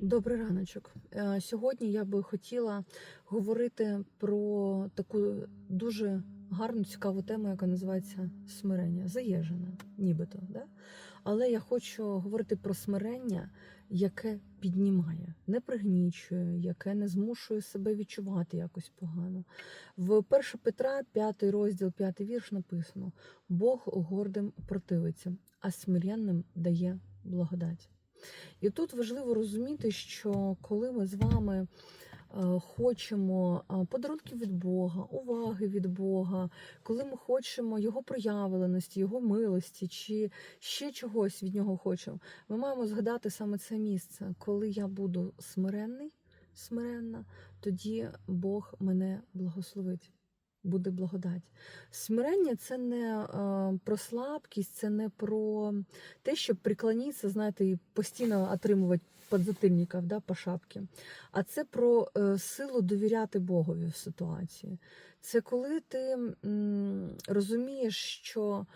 Добрий раночок. Е, Сьогодні я би хотіла говорити про таку дуже гарну, цікаву тему, яка називається смирення. Заєжена, нібито. Да? Але я хочу говорити про смирення, яке піднімає, не пригнічує, яке не змушує себе відчувати якось погано. В 1 Петра, 5 розділ, 5 вірш написано: Бог гордим противиться, а смиренним дає благодать. І тут важливо розуміти, що коли ми з вами е, хочемо е, подарунків від Бога, уваги від Бога, коли ми хочемо Його проявленості, Його милості чи ще чогось від нього хочемо, ми маємо згадати саме це місце. Коли я буду смиренний, смиренна, тоді Бог мене благословить. Буде благодать. Смирення це не е, про слабкість, це не про те, щоб приклонитися, знаєте, і постійно отримувати подзатильників да, по шапці. А це про е, силу довіряти Богові в ситуації. Це коли ти розумієш, що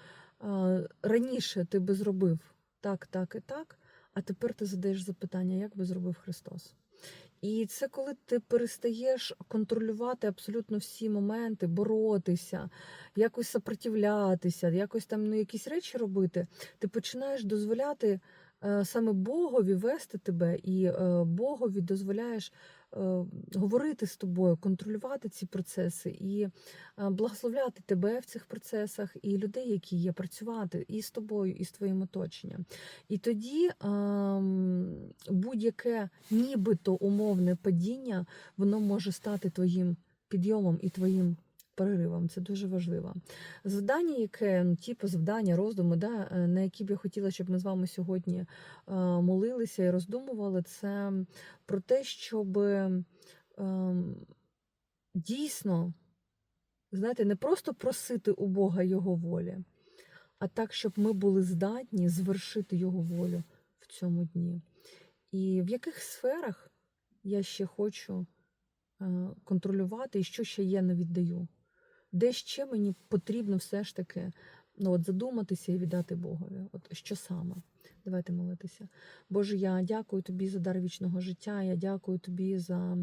е, раніше ти би зробив так, так і так, а тепер ти задаєш запитання, як би зробив Христос. І це коли ти перестаєш контролювати абсолютно всі моменти, боротися, якось сопротивлятися, якось там ну, якісь речі робити, ти починаєш дозволяти саме Богові вести тебе, і е, Богові дозволяєш е, говорити з тобою, контролювати ці процеси і е, благословляти тебе в цих процесах, і людей, які є, працювати і з тобою, і з твоїм оточенням. І тоді ем, будь-яке нібито умовне падіння, воно може стати твоїм підйомом і твоїм переривом. Це дуже важливо. Завдання, яке, ну, типу завдання, роздуми, да, е, на які б я хотіла, щоб ми з вами сьогодні е, молилися і роздумували, це про те, щоб ем, дійсно, знаєте, не просто просити у Бога Його волі, а так, щоб ми були здатні звершити Його волю в цьому дні. І в яких сферах я ще хочу е, контролювати, і що ще я не віддаю? Де ще мені потрібно все ж таки ну, от задуматися і віддати Богові? От що саме? Давайте молитися. Боже, я дякую тобі за дар вічного життя. Я дякую тобі за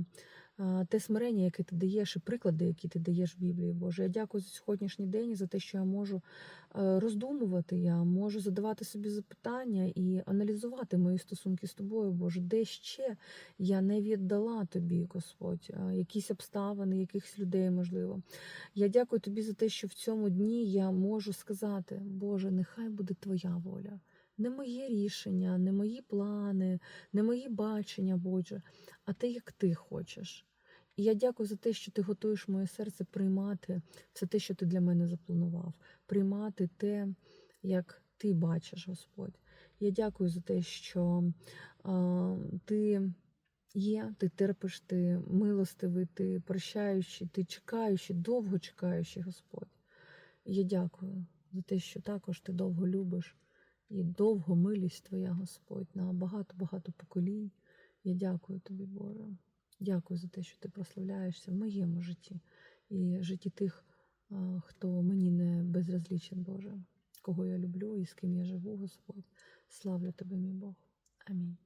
те смирення, яке ти даєш, і приклади, які ти даєш в Біблії. Боже, я дякую за сьогоднішній день і за те, що я можу е, роздумувати, я можу задавати собі запитання і аналізувати мої стосунки з тобою, Боже, де ще я не віддала тобі, Господь, якісь обставини, якихось людей, можливо. Я дякую тобі за те, що в цьому дні я можу сказати, Боже, нехай буде твоя воля. Не моє рішення, не мої плани, не мої бачення, Боже, а те, як ти хочеш. І я дякую за те, що ти готуєш моє серце приймати все те, що ти для мене запланував, приймати те, як ти бачиш, Господь. Я дякую за те, що а, ти є, ти терпиш, ти милостивий, ти прощаючий, ти чекаючий, довго чекаючий, Господь. Я дякую за те, що також ти довго любиш. І довго милість Твоя, Господь, на багато-багато поколінь. Я дякую тобі, Боже. Дякую за те, що ти прославляєшся в моєму житті і житті тих, хто мені не безразлічен, Боже, кого я люблю і з ким я живу, Господь. Славлю тебе, мій Бог. Амінь.